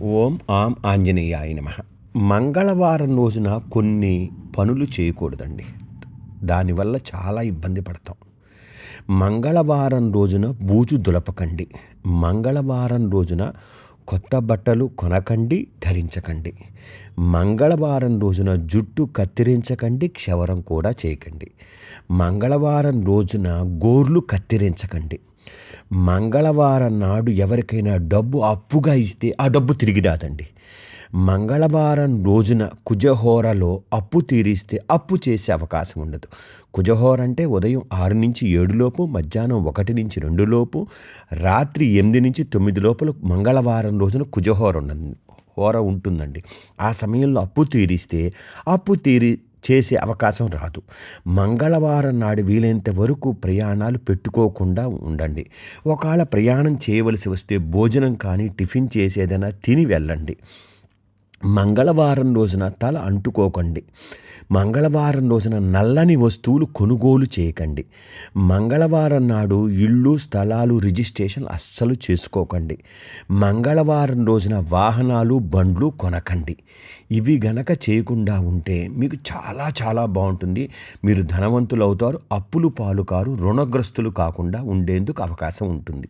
ఓం ఆం ఆంజనేయాయ నమ. మంగళవారం రోజున కొన్ని పనులు చేయకూడదండి. దానివల్ల చాలా ఇబ్బంది పడతాం. మంగళవారం రోజున బూజు దులపకండి. మంగళవారం రోజున కొత్త బట్టలు కొనకండి ధరించకండి. మంగళవారం రోజున జుట్టు కత్తిరించకండి క్షవరం కూడా చేయకండి. మంగళవారం రోజున గోర్లు కత్తిరించకండి. మంగళవారం నాడు ఎవరికైనా డబ్బు అప్పుగా ఇస్తే ఆ డబ్బు తిరిగి రాదండి మంగళవారం రోజున కుజహోరలో అప్పు తీరిస్తే అప్పు చేసే అవకాశం ఉండదు. కుజహోర అంటే ఉదయం ఆరు నుంచి ఏడులోపు మధ్యాహ్నం ఒకటి నుంచి రెండు లోపు రాత్రి ఎనిమిది నుంచి తొమ్మిది లోపల మంగళవారం రోజున కుజహోర ఉండ హోర ఉంటుందండి. ఆ సమయంలో అప్పు తీరిస్తే అప్పు తీరి చేసే అవకాశం రాదు. మంగళవారం నాడు వీలైనంత వరకు ప్రయాణాలు పెట్టుకోకుండా ఉండండి. ఒకవేళ ప్రయాణం చేయవలసి వస్తే భోజనం కానీ టిఫిన్ చేసేదైనా తిని వెళ్ళండి. మంగళవారం రోజున తల అంటుకోకండి. మంగళవారం రోజున నల్లని వస్తువులు కొనుగోలు చేయకండి. మంగళవారం నాడు ఇళ్ళు స్థలాలు రిజిస్ట్రేషన్ అస్సలు చేసుకోకండి. మంగళవారం రోజున వాహనాలు బండ్లు కొనకండి. ఇవి గనక చేయకుండా ఉంటే మీకు చాలా చాలా బాగుంటుంది. మీరు ధనవంతులు అవుతారు అప్పులు పాలు కారు రుణగ్రస్తులు కాకుండా ఉండేందుకు అవకాశం ఉంటుంది.